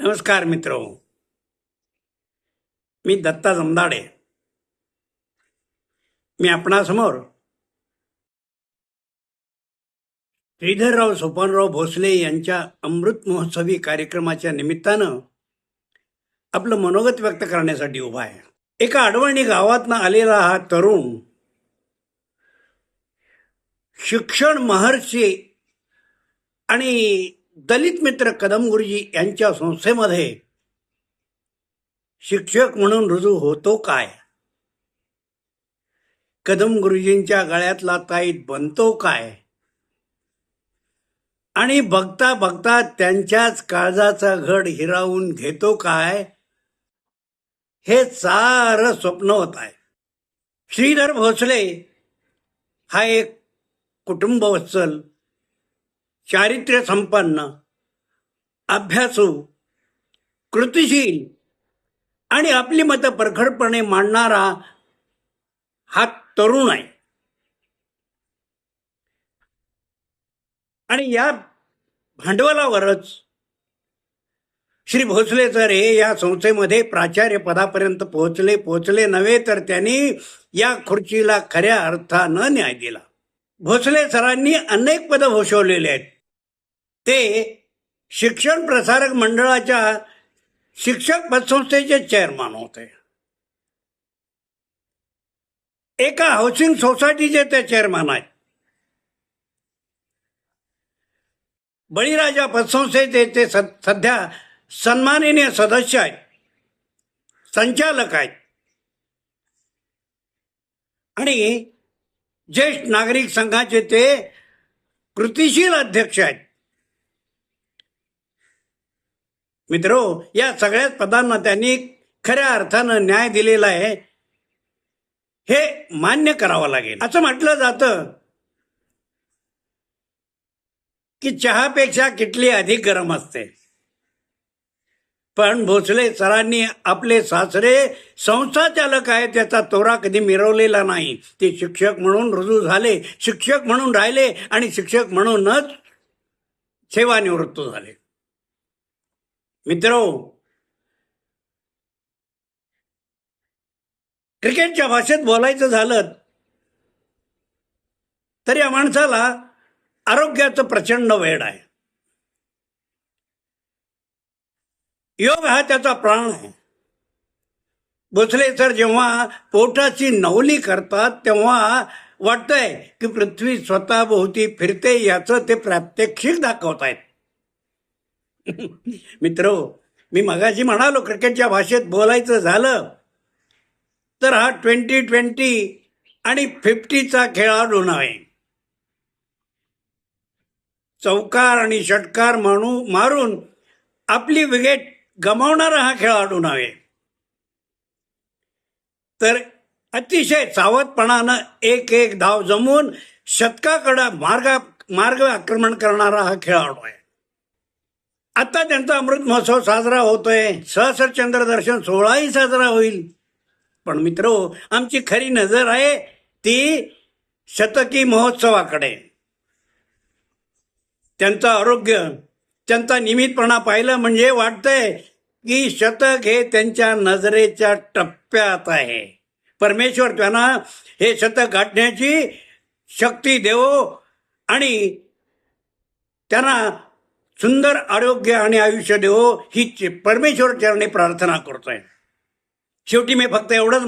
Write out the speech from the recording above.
नमस्कार मित्र। मी दत्ता जमदाडे। मी आपणासमोर श्रीधरराव सोपानराव भोसले यांच्या अमृत महोत्सवी कार्यक्रमाच्या निमित्तानं आपलं मनोगत व्यक्त करण्यासाठी उभा आहे. एका अडवणी गावातनं आलेला हा तरुण शिक्षण महर्षी आणि दलित मित्र कदम गुरुजी यांच्या संस्थेमध्ये शिक्षक म्हणून रुजू होतो काय? कदम गुरुजींच्या गळ्यातला ताईत बनतो काय? आणि बघता बघता त्यांच्याच काळजाचा घड हिरावून घेतो काय? हे सारं स्वप्न होत आहे. श्रीधर भोसले हा एक कुटुंबवत्सल चारित्र्य संपन्न अभ्यासू कृतिशील आणि आपली मतं परखडपणे मांडणारा हा तरुण आहे. आणि या भांडवलावरच श्री भोसले सर हे या संस्थेमध्ये प्राचार्य पदापर्यंत पोहोचले पोहोचले नव्हे तर त्यांनी या खुर्चीला खऱ्या अर्थानं न्याय दिला. भोसले सरांनी अनेक पदं भूषवलेली आहेत. ते शिक्षण प्रसारक मंडळाच्या शिक्षक पतसंस्थेचे चेअरमन होते. एका हाऊसिंग सोसायटीचे ते चेअरमन आहेत. बळीराजा पतसंस्थेचे ते स- सध्या सन्माननीय सदस्य आहेत. संचालक आहेत. आणि ज्येष्ठ नागरिक संघाचे ते कृतिशील अध्यक्ष आहेत. मित्रो या सगळ्याच पदांना त्यांनी खऱ्या अर्थानं न्याय दिलेला आहे. हे मान्य करावं लागेल. असं म्हटलं जातं की चहापेक्षा किटली अधिक गरम असते. पण भोसले सरांनी आपले सासरे संस्थाचालक आहे त्याचा तोरा कधी मिरवलेला नाही. ते शिक्षक म्हणून रुजू झाले शिक्षक म्हणून राहिले आणि शिक्षक म्हणूनच सेवानिवृत्त झाले. मित्रो क्रिकेटच्या भाषेत बोलायचं झालं तर या माणसाला आरोग्याचं प्रचंड वेळ आहे. योग हा त्याचा प्राण आहे. भोसले सर जेव्हा पोटाची नवली करतात तेव्हा वाटतंय की पृथ्वी स्वतः भोवती फिरते याचं ते प्रात्यक्षिक दाखवत आहेत मित्र मी मगाशी म्हणालो क्रिकेटच्या भाषेत बोलायचं झालं तर हा ट्वेंटी ट्वेंटी आणि फिफ्टीचा खेळाडू नव्हे चौकार आणि षटकार म्हणू मारून आपली विकेट गमावणारा हा खेळाडू नव्हे तर अतिशय सावधपणानं एक एक धाव जमवून शतकाकडे मार्ग मार्ग आक्रमण करणारा हा खेळाडू आहे. आता त्यांचा अमृत महोत्सव साजरा होतोय. सहस्र चंद्र दर्शन सोहळाही साजरा होईल. पण मित्र आमची खरी नजर आहे ती शतकी महोत्सवाकडे. त्यांचं आरोग्य त्यांचा निमितपणा पाहिलं म्हणजे वाटतंय की शतक हे त्यांच्या नजरेच्या टप्प्यात आहे. परमेश्वर त्यांना हे शतक गाठण्याची शक्ती देवो आणि त्यांना सुंदर आरोग्य आणि आयुष्य देवो ही परमेश्वर चरणी प्रार्थना करतोय. शेवटी मी फक्त एवढंच